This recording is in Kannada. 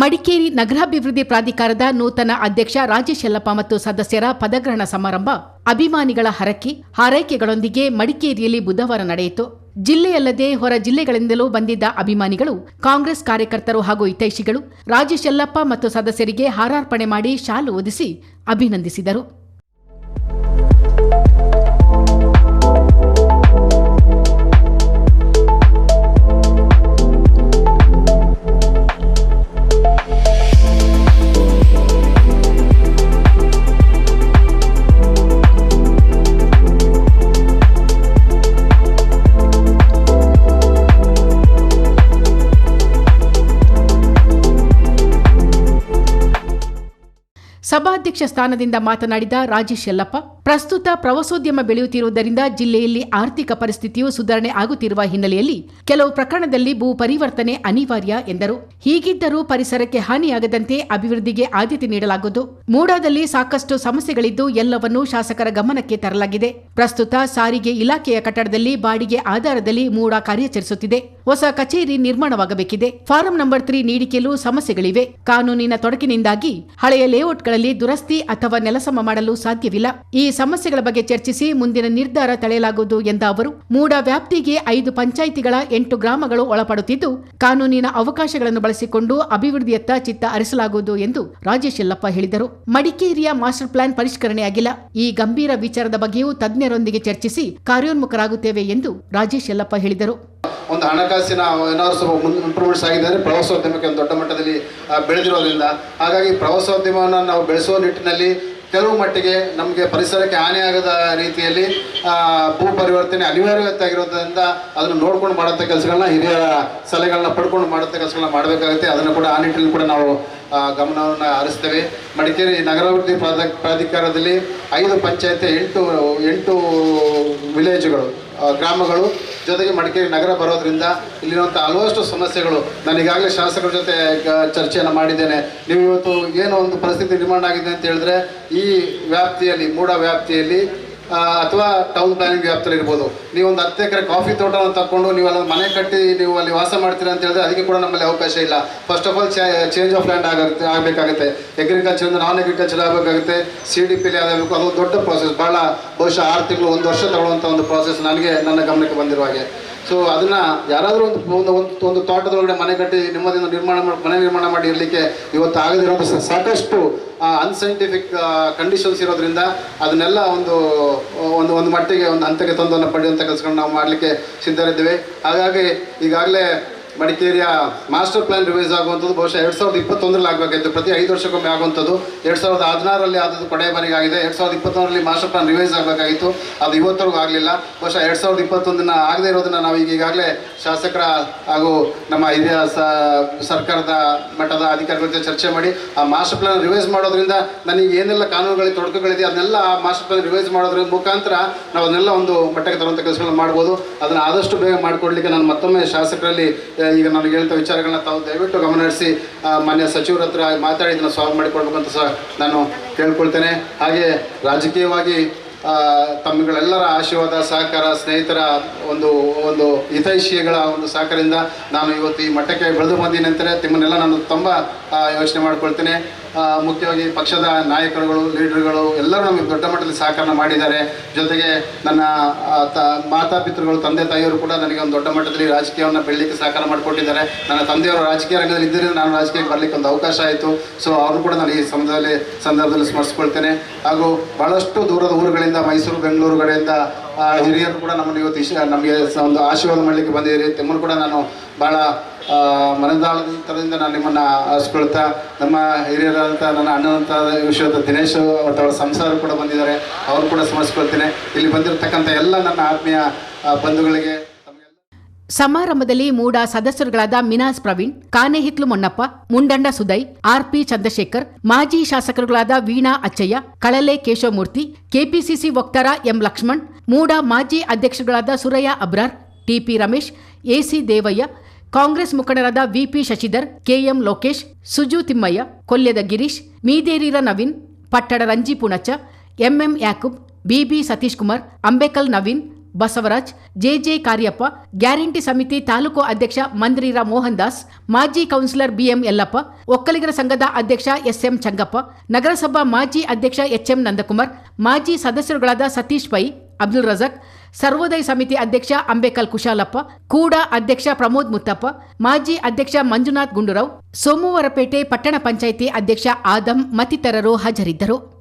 ಮಡಿಕೇರಿ ನಗರಾಭಿವೃದ್ಧಿ ಪ್ರಾಧಿಕಾರದ ನೂತನ ಅಧ್ಯಕ್ಷ ರಾಜೇಶ್ ಮತ್ತು ಸದಸ್ಯರ ಪದಗ್ರಹಣ ಸಮಾರಂಭ ಅಭಿಮಾನಿಗಳ ಹರಕೆ, ಹಾರೈಕೆಗಳೊಂದಿಗೆ ಮಡಿಕೇರಿಯಲ್ಲಿ ಬುಧವಾರ ನಡೆಯಿತು. ಜಿಲ್ಲೆಯಲ್ಲದೆ ಹೊರ ಜಿಲ್ಲೆಗಳಿಂದಲೂ ಬಂದಿದ್ದ ಅಭಿಮಾನಿಗಳು, ಕಾಂಗ್ರೆಸ್ ಕಾರ್ಯಕರ್ತರು ಹಾಗೂ ಹಿತೈಷಿಗಳು ರಾಜೇಶ್ ಮತ್ತು ಸದಸ್ಯರಿಗೆ ಹಾರಾರ್ಪಣೆ ಮಾಡಿ ಶಾಲು ಒದಿಸಿ ಅಭಿನಂದಿಸಿದರು. ಸಭಾಧ್ಯಕ್ಷ ಸ್ಥಾನದಿಂದ ಮಾತನಾಡಿದ ರಾಜೇಶ್ ಯಲ್ಲಪ್ಪ, ಪ್ರಸ್ತುತ ಪ್ರವಾಸೋದ್ಯಮ ಬೆಳೆಯುತ್ತಿರುವುದರಿಂದ ಜಿಲ್ಲೆಯಲ್ಲಿ ಆರ್ಥಿಕ ಪರಿಸ್ಥಿತಿಯು ಸುಧಾರಣೆ ಆಗುತ್ತಿರುವ ಹಿನ್ನೆಲೆಯಲ್ಲಿ ಕೆಲವು ಪ್ರಕರಣದಲ್ಲಿ ಭೂ ಪರಿವರ್ತನೆ ಅನಿವಾರ್ಯ ಎಂದರು. ಹೀಗಿದ್ದರೂ ಪರಿಸರಕ್ಕೆ ಹಾನಿಯಾಗದಂತೆ ಅಭಿವೃದ್ಧಿಗೆ ಆದ್ಯತೆ ನೀಡಲಾಗುವುದು. ಮೂಡಾದಲ್ಲಿ ಸಾಕಷ್ಟು ಸಮಸ್ಯೆಗಳಿದ್ದು ಎಲ್ಲವನ್ನೂ ಶಾಸಕರ ಗಮನಕ್ಕೆ ತರಲಾಗಿದೆ. ಪ್ರಸ್ತುತ ಸಾರಿಗೆ ಇಲಾಖೆಯ ಕಟ್ಟಡದಲ್ಲಿ ಬಾಡಿಗೆ ಆಧಾರದಲ್ಲಿ ಮೂಡಾ ಕಾರ್ಯಾಚರಿಸುತ್ತಿದೆ. ಹೊಸ ಕಚೇರಿ ನಿರ್ಮಾಣವಾಗಬೇಕಿದೆ. ಫಾರಂ ನಂಬರ್ ತ್ರೀ ನೀಡಿಕೆಯಲ್ಲೂ ಸಮಸ್ಯೆಗಳಿವೆ. ಕಾನೂನಿನ ತೊಡಕಿನಿಂದಾಗಿ ಹಳೆಯ ಲೇಔಟ್ಗಳಲ್ಲಿ ದುರಸ್ತಿ ಅಥವಾ ನೆಲಸಮ ಮಾಡಲು ಸಾಧ್ಯವಿಲ್ಲ. ಈ ಸಮಸ್ಯೆಗಳ ಬಗ್ಗೆ ಚರ್ಚಿಸಿ ಮುಂದಿನ ನಿರ್ಧಾರ ತಳೆಯಲಾಗುವುದು ಎಂದ ಅವರು, ಮೂಡ ವ್ಯಾಪ್ತಿಗೆ ಐದು ಪಂಚಾಯಿತಿಗಳ ಎಂಟು ಗ್ರಾಮಗಳು ಒಳಪಡುತ್ತಿದ್ದು, ಕಾನೂನಿನ ಅವಕಾಶಗಳನ್ನು ಬಳಸಿಕೊಂಡು ಅಭಿವೃದ್ಧಿಯತ್ತ ಚಿತ್ತ ಹರಿಸಲಾಗುವುದು ಎಂದು ರಾಜೇಶ್ ಯಲ್ಲಪ್ಪ ಹೇಳಿದರು. ಮಡಿಕೇರಿಯ ಮಾಸ್ಟರ್ ಪ್ಲಾನ್ ಪರಿಷ್ಕರಣೆಯಾಗಿಲ್ಲ ಈ ಗಂಭೀರ ವಿಚಾರದ ಬಗ್ಗೆಯೂ ತಜ್ಞರೊಂದಿಗೆ ಚರ್ಚಿಸಿ ಕಾರ್ಯೋನ್ಮುಖರಾಗುತ್ತೇವೆ ಎಂದು ರಾಜೇಶ್ ಯಲ್ಲಪ್ಪ ಹೇಳಿದರು. ಒಂದು ಹಣಕಾಸಿನ ಏನಾದ್ರು ಸ್ವಲ್ಪ ಮುನ್ ಇಂಪ್ರೂವ್ಮೆಂಟ್ಸ್ ಆಗಿದೆ ಅಂದರೆ ಪ್ರವಾಸೋದ್ಯಮಕ್ಕೆ ಒಂದು ದೊಡ್ಡ ಮಟ್ಟದಲ್ಲಿ ಬೆಳೆದಿರೋದ್ರಿಂದ. ಹಾಗಾಗಿ ಪ್ರವಾಸೋದ್ಯಮವನ್ನು ನಾವು ಬೆಳೆಸುವ ನಿಟ್ಟಿನಲ್ಲಿ ಕೆಲವು ಮಟ್ಟಿಗೆ ನಮಗೆ ಪರಿಸರಕ್ಕೆ ಹಾನಿಯಾಗದ ರೀತಿಯಲ್ಲಿ ಭೂ ಪರಿವರ್ತನೆ ಅನಿವಾರ್ಯತೆ ಆಗಿರೋದ್ರಿಂದ ಅದನ್ನು ನೋಡ್ಕೊಂಡು ಮಾಡೋಂಥ ಕೆಲಸಗಳನ್ನ, ಹಿರಿಯ ಸಲಹೆಗಳನ್ನ ಪಡ್ಕೊಂಡು ಮಾಡುವಂಥ ಕೆಲಸಗಳನ್ನ ಮಾಡಬೇಕಾಗುತ್ತೆ. ಅದನ್ನು ಕೂಡ ಆ ನಿಟ್ಟಿನಲ್ಲಿ ಕೂಡ ನಾವು ಗಮನವನ್ನು ಹರಿಸ್ತೇವೆ. ಮಡಿಕೇರಿ ನಗರಾಭಿವೃದ್ಧಿ ಪ್ರಾಧ, ಪ್ರಾಧಿಕಾರದಲ್ಲಿ ಐದು ಪಂಚಾಯತ್, ಎಂಟು ಎಂಟು ವಿಲೇಜ್ಗಳು ಗ್ರಾಮಗಳು ಜೊತೆಗೆ ಮಡಿಕೇರಿ ನಗರ ಬರೋದ್ರಿಂದ ಇಲ್ಲಿರುವಂಥ ಹಲವಷ್ಟು ಸಮಸ್ಯೆಗಳು ನಾನು ಈಗಾಗಲೇ ಶಾಸಕರ ಜೊತೆ ಚರ್ಚೆಯನ್ನು ಮಾಡಿದ್ದೇನೆ. ನೀವು ಇವತ್ತು ಏನೋ ಒಂದು ಪರಿಸ್ಥಿತಿ ನಿರ್ಮಾಣ ಆಗಿದೆ ಅಂತ ಹೇಳಿದ್ರೆ ಈ ವ್ಯಾಪ್ತಿಯಲ್ಲಿ ಮೂಡ ವ್ಯಾಪ್ತಿಯಲ್ಲಿ ಅಥವಾ ಟೌನ್ ಪ್ಲಾನಿಂಗ್ ವ್ಯಾಪ್ತಿಯಲ್ಲಿ ಇರ್ಬೋದು. ನೀವು ಒಂದು ಹತ್ತು ಎಕರೆ ಕಾಫಿ ತೋಟವನ್ನು ತಗೊಂಡು ನೀವು ಅಲ್ಲಿ ಮನೆ ಕಟ್ಟಿ ನೀವು ಅಲ್ಲಿ ವಾಸ ಮಾಡ್ತೀರಾ ಅಂತ ಹೇಳಿದ್ರೆ ಅದಕ್ಕೆ ಕೂಡ ನಮ್ಮಲ್ಲಿ ಅವಕಾಶ ಇಲ್ಲ. First of all change of land ಆಗುತ್ತೆ, ಆಗಬೇಕಾಗುತ್ತೆ. ಅಗ್ರಿಕಲ್ಚರ್ ನಾನ್ ಅಗ್ರಿಕಲ್ಚರ್ ಆಗಬೇಕಾಗುತ್ತೆ. ಸಿ ಡಿ ಪಿಲಿ ಆಗಬೇಕು ಅದು ದೊಡ್ಡ ಪ್ರಾಸೆಸ್ ಭಾಳ ಬಹುಶಃ ಆರು ತಿಂಗಳು, ಒಂದು ವರ್ಷ ತಗೊಳ್ಳುವಂಥ ಒಂದು ಪ್ರಾಸೆಸ್ ನನಗೆ, ನನ್ನ ಗಮನಕ್ಕೆ ಬಂದಿರುವ ಹಾಗೆ. ಸೊ ಅದನ್ನ ಯಾರಾದರೂ ಒಂದು ಒಂದು ಒಂದು ತೋಟದೊಳಗಡೆ ಮನೆ ಕಟ್ಟಿ ನೆಮ್ಮದಿಯಿಂದ ನಿರ್ಮಾಣ ಮಾಡಿ, ಮನೆ ನಿರ್ಮಾಣ ಮಾಡಿ ಇರಲಿಕ್ಕೆ ಇವತ್ತು ಆಗದಿರೋದು ಸಾಕಷ್ಟು ಅನ್ಸೈಂಟಿಫಿಕ್ ಕಂಡೀಷನ್ಸ್ ಇರೋದ್ರಿಂದ ಅದನ್ನೆಲ್ಲ ಒಂದು ಒಂದು ಒಂದು ಮಟ್ಟಿಗೆ ಒಂದು ಹಂತಕ್ಕೆ ತೊಂದರೆ ಪಡೆಯುವಂಥ ಕೆಲಸಗಳನ್ನ ನಾವು ಮಾಡಲಿಕ್ಕೆ ಸಿದ್ಧರಿದ್ದೇವೆ. ಹಾಗಾಗಿ ಈಗಾಗಲೇ ಮಡಿಕೇರಿಯ ಮಾಸ್ಟರ್ ಪ್ಲಾನ್ ರಿವೈಸ್ ಆಗುವಂಥದ್ದು, ಬಹುಶಃ ಎರಡು ಸಾವಿರದ ಇಪ್ಪತ್ತೊಂದರಲ್ಲಿ ಆಗಬೇಕಾಗಿತ್ತು ಪ್ರತಿ ಐದು ವರ್ಷಕ್ಕೊಮ್ಮೆ ಆಗುವಂಥದ್ದು. ಎರಡು ಸಾವಿರದ ಹದಿನಾರರಲ್ಲಿ ಆದದ್ದು ಕೊನೆಯ ಬಾರಿಗೆ ಆಗಿದೆ ಎರಡು ಸಾವಿರದ ಇಪ್ಪತ್ತೊಂದರಲ್ಲಿ ಮಾಸ್ಟರ್ ಪ್ಲಾನ್ ರಿವೈಸ್ ಆಗಬೇಕಾಗಿತ್ತು. ಅದು ಇವತ್ತರೆಗೂ ಆಗಲಿಲ್ಲ. ಬಹುಶಃ ಎರಡು ಸಾವಿರದ ಇಪ್ಪತ್ತೊಂದನ್ನು ಆಗದೇ ಇರೋದನ್ನ ನಾವು ಈಗ ಈಗಾಗಲೇ ಶಾಸಕರ ಹಾಗೂ ನಮ್ಮ ಹಿರಿಯ ಸರ್ಕಾರದ ಮಟ್ಟದ ಅಧಿಕಾರಿಗಳ ಜೊತೆ ಚರ್ಚೆ ಮಾಡಿ ಆ ಮಾಸ್ಟರ್ ಪ್ಲಾನ್ ರಿವೈಸ್ ಮಾಡೋದ್ರಿಂದ ನನಗೆ ಏನೆಲ್ಲ ಕಾನೂನುಗಳಿಗೆ ತೊಡಕುಗಳಿದೆ, ಅದನ್ನೆಲ್ಲ ಆ ಮಾಸ್ಟರ್ ಪ್ಲಾನ್ ರಿವೈಸ್ ಮಾಡೋದ್ರ ಮುಖಾಂತರ ನಾವು ಅದನ್ನೆಲ್ಲ ಒಂದು ಮಟ್ಟಕ್ಕೆ ತರುವಂಥ ಕೆಲಸಗಳನ್ನು ಮಾಡ್ಬೋದು. ಅದನ್ನು ಆದಷ್ಟು ಬೇಗ ಮಾಡಿಕೊಡ್ಲಿಕ್ಕೆ ನಾನು ಮತ್ತೊಮ್ಮೆ ಶಾಸಕರಲ್ಲಿ ಈಗ ನನಗೆ ಹೇಳ್ತಾ ವಿಚಾರಗಳನ್ನ ತಾವು ದಯವಿಟ್ಟು ಗಮನಹರಿಸಿ ಮಾನ್ಯ ಸಚಿವರ ಹತ್ರ ಮಾತಾಡಿ, ಇದನ್ನು ಸಾಲ್ವ್ ಮಾಡಿಕೊಡ್ಬೇಕಂತ ಸಹ ನಾನು ಕೇಳ್ಕೊಳ್ತೇನೆ. ಹಾಗೆ ರಾಜಕೀಯವಾಗಿ ತಮ್ಮಗಳೆಲ್ಲರ ಆಶೀರ್ವಾದ, ಸಹಕಾರ, ಸ್ನೇಹಿತರ ಒಂದು ಒಂದು ಹಿತೈಷಿಗಳ ಒಂದು ಸಹಕಾರದಿಂದ ನಾನು ಇವತ್ತು ಈ ಮಟ್ಟಕ್ಕೆ ಬೆಳೆದು ಬಂದೀನಿ ಅಂತಾರೆ ನಿಮ್ಮನ್ನೆಲ್ಲ ನಾನು ತುಂಬ ಯೋಚನೆ ಮಾಡ್ಕೊಳ್ತೇನೆ. ಮುಖ್ಯವಾಗಿ ಪಕ್ಷದ ನಾಯಕರುಗಳು, ಲೀಡರ್ಗಳು ಎಲ್ಲರೂ ನಮಗೆ ದೊಡ್ಡ ಮಟ್ಟದಲ್ಲಿ ಸಹಕಾರ ಮಾಡಿದ್ದಾರೆ. ಜೊತೆಗೆ ನನ್ನ ತ ಮಾತಾಪಿತೃಗಳು ತಂದೆ ತಾಯಿಯವರು ಕೂಡ ನನಗೆ ಒಂದು ದೊಡ್ಡ ಮಟ್ಟದಲ್ಲಿ ರಾಜಕೀಯವನ್ನು ಬೆಳಲಿಕ್ಕೆ ಸಹಕಾರ ಮಾಡಿಕೊಟ್ಟಿದ್ದಾರೆ. ನನ್ನ ತಂದೆಯವರು ರಾಜಕೀಯ ರಂಗದಲ್ಲಿ ಇದ್ದರಿಂದ ನಾನು ರಾಜಕೀಯಕ್ಕೆ ಬರಲಿಕ್ಕೆ ಒಂದು ಅವಕಾಶ ಆಯಿತು. ಸೊ ಅವರು ಕೂಡ ನಾನು ಈ ಸಂದರ್ಭದಲ್ಲಿ ಸಂದರ್ಭದಲ್ಲಿ ಸ್ಮರಿಸ್ಕೊಳ್ತೇನೆ. ಹಾಗೂ ಭಾಳಷ್ಟು ದೂರದ ಊರುಗಳಿಂದ, ಮೈಸೂರು, ಬೆಂಗಳೂರು ಕಡೆಯಿಂದ ಹಿರಿಯರು ಕೂಡ ನಮ್ಮನ್ನು ಇವತ್ತು ಇಶ ನಮಗೆ ಒಂದು ಆಶೀರ್ವಾದ ಮಾಡಲಿಕ್ಕೆ ಬಂದಿದ್ದೀರಿ. ತಮ್ಮನ್ನು ಕೂಡ ನಾನು ಭಾಳ ಮನದಾಳದ ಮನದಾಳದಿಂದ ನಾನು ನಿಮ್ಮನ್ನು ಆರಿಸ್ಕೊಳ್ತಾ ನಮ್ಮ ಹಿರಿಯರಾದಂಥ ನನ್ನ ಅಣ್ಣದಂಥ ವಿಷಯದ ದಿನೇಶ್ ಮತ್ತು ಅವರ ಸಂಸಾರ ಕೂಡ ಬಂದಿದ್ದಾರೆ. ಅವರು ಕೂಡ ಸ್ಮರಿಸ್ಕೊಳ್ತೇನೆ. ಇಲ್ಲಿ ಬಂದಿರತಕ್ಕಂಥ ಎಲ್ಲ ನನ್ನ ಆತ್ಮೀಯ ಬಂಧುಗಳಿಗೆ ಸಮಾರಂಭದಲ್ಲಿ ಮೂಡ ಸದಸ್ಯರುಗಳಾದ ಮಿನಾಸ್ ಪ್ರವೀಣ್, ಕಾನೆಹಿತ್ಲು ಮೊನ್ನಪ್ಪ, ಮುಂಡಂಡ ಸುದೈ ಆರ್ಪಿ ಚಂದ್ರಶೇಖರ್, ಮಾಜಿ ಶಾಸಕರುಗಳಾದ ವೀಣಾ ಅಚ್ಚಯ್ಯ, ಕಳಲೆ ಕೇಶವಮೂರ್ತಿ, ಕೆಪಿಸಿಸಿ ವಕ್ತಾರ ಎಂ ಲಕ್ಷ್ಮಣ್, ಮೂಡ ಮಾಜಿ ಅಧ್ಯಕ್ಷರುಗಳಾದ ಸುರಯ್ಯ ಅಬ್ರಾರ್, ಟಿಪಿ ರಮೇಶ್, ಎಸಿ ದೇವಯ್ಯ, ಕಾಂಗ್ರೆಸ್ ಮುಖಂಡರಾದ VP Shashidhar, KM Lokesh, Suju Thimmaiah, Kolyada Girish, Miderira Naveen, Pattada Ranji Punacha MM Yakub, BB Satish Kumar Ambekal Naveen Basavaraj, JJ Kariappa, guarantee ಸಮಿತಿ ತಾಲೂಕು ಅಧ್ಯಕ್ಷ ಮಂದ್ರೀರ ಮೋಹನ್ ದಾಸ್ ಮಾಜಿ ಕೌನ್ಸಿಲರ್ ಬಿಎಂ ಯಲ್ಲಪ್ಪ, ಒಕ್ಕಲಿಗರ ಸಂಘದ ಅಧ್ಯಕ್ಷ ಎಸ್ಎಂ ಚಂಗಪ್ಪ, ನಗರಸಭಾ ಮಾಜಿ ಅಧ್ಯಕ್ಷ ಎಚ್ಎಂ ನಂದಕುಮಾರ್, ಮಾಜಿ ಸದಸ್ಯರುಗಳಾದ ಸತೀಶ್ ಪೈ, ಅಬ್ದುಲ್ ರಜಕ್, ಸರ್ವೋದಯ ಸಮಿತಿ ಅಧ್ಯಕ್ಷ ಅಂಬೇಕಲ್ ಕುಶಾಲಪ್ಪ, ಕೂಡ ಅಧ್ಯಕ್ಷ ಪ್ರಮೋದ್ ಮುತ್ತಪ್ಪ, ಮಾಜಿ ಅಧ್ಯಕ್ಷ ಮಂಜುನಾಥ್ ಗುಂಡೂರಾವ್, ಸೋಮವಾರಪೇಟೆ ಪಟ್ಟಣ ಪಂಚಾಯಿತಿ ಅಧ್ಯಕ್ಷ ಆದಂ ಮತ್ತಿತರರು ಹಾಜರಿದ್ದರು.